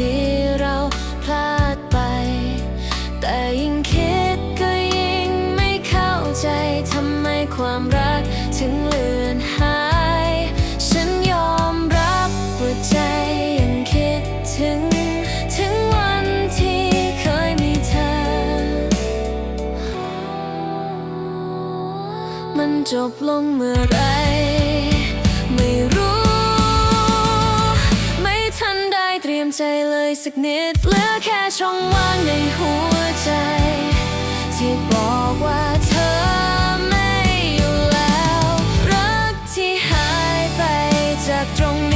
ที่เราพลาดไป แต่ยิ่งคิดก็ยิ่งไม่เข้าใจทำไมความรักถึงเลือนหาย ฉันยอมรับว่าใจยังคิดถึง ถึงวันที่เคยมีเธอ มันจบลงเมื่อไร ไม่รู้ ใจเลยสักนิดเหลือแค่ช่องว่างในหัวใจ ที่บอกว่าเธอไม่อยู่แล้ว รักที่หายไปจากตรงนี้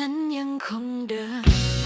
ฉันยังคงเดิน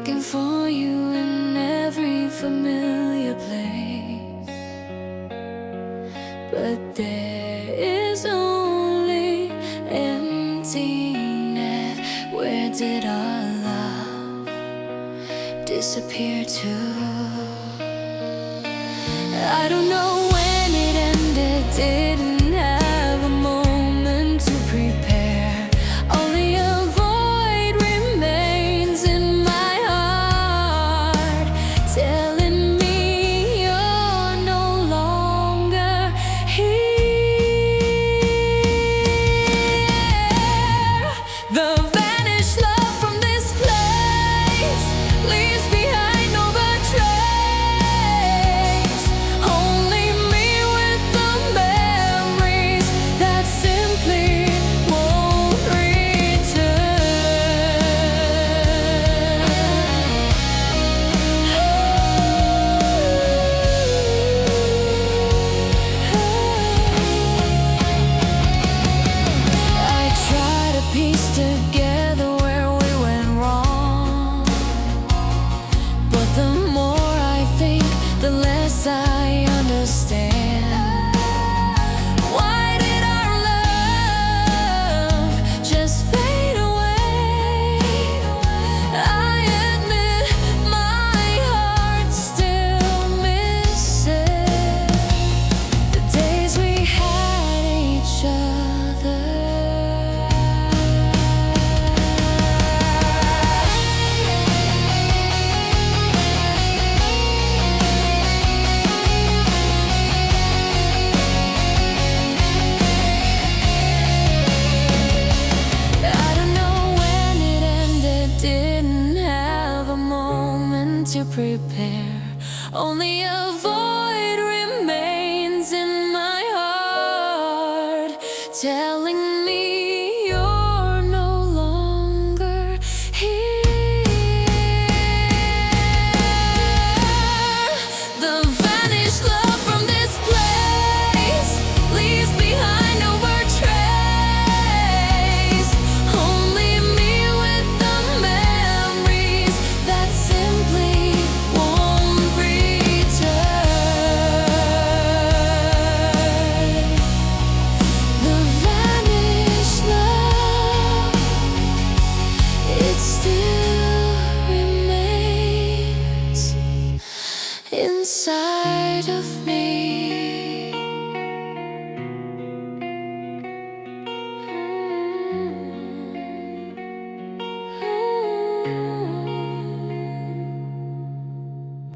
Looking for you in every familiar place But there is only emptiness Where did our love disappear to? I don't know I understand. leave. of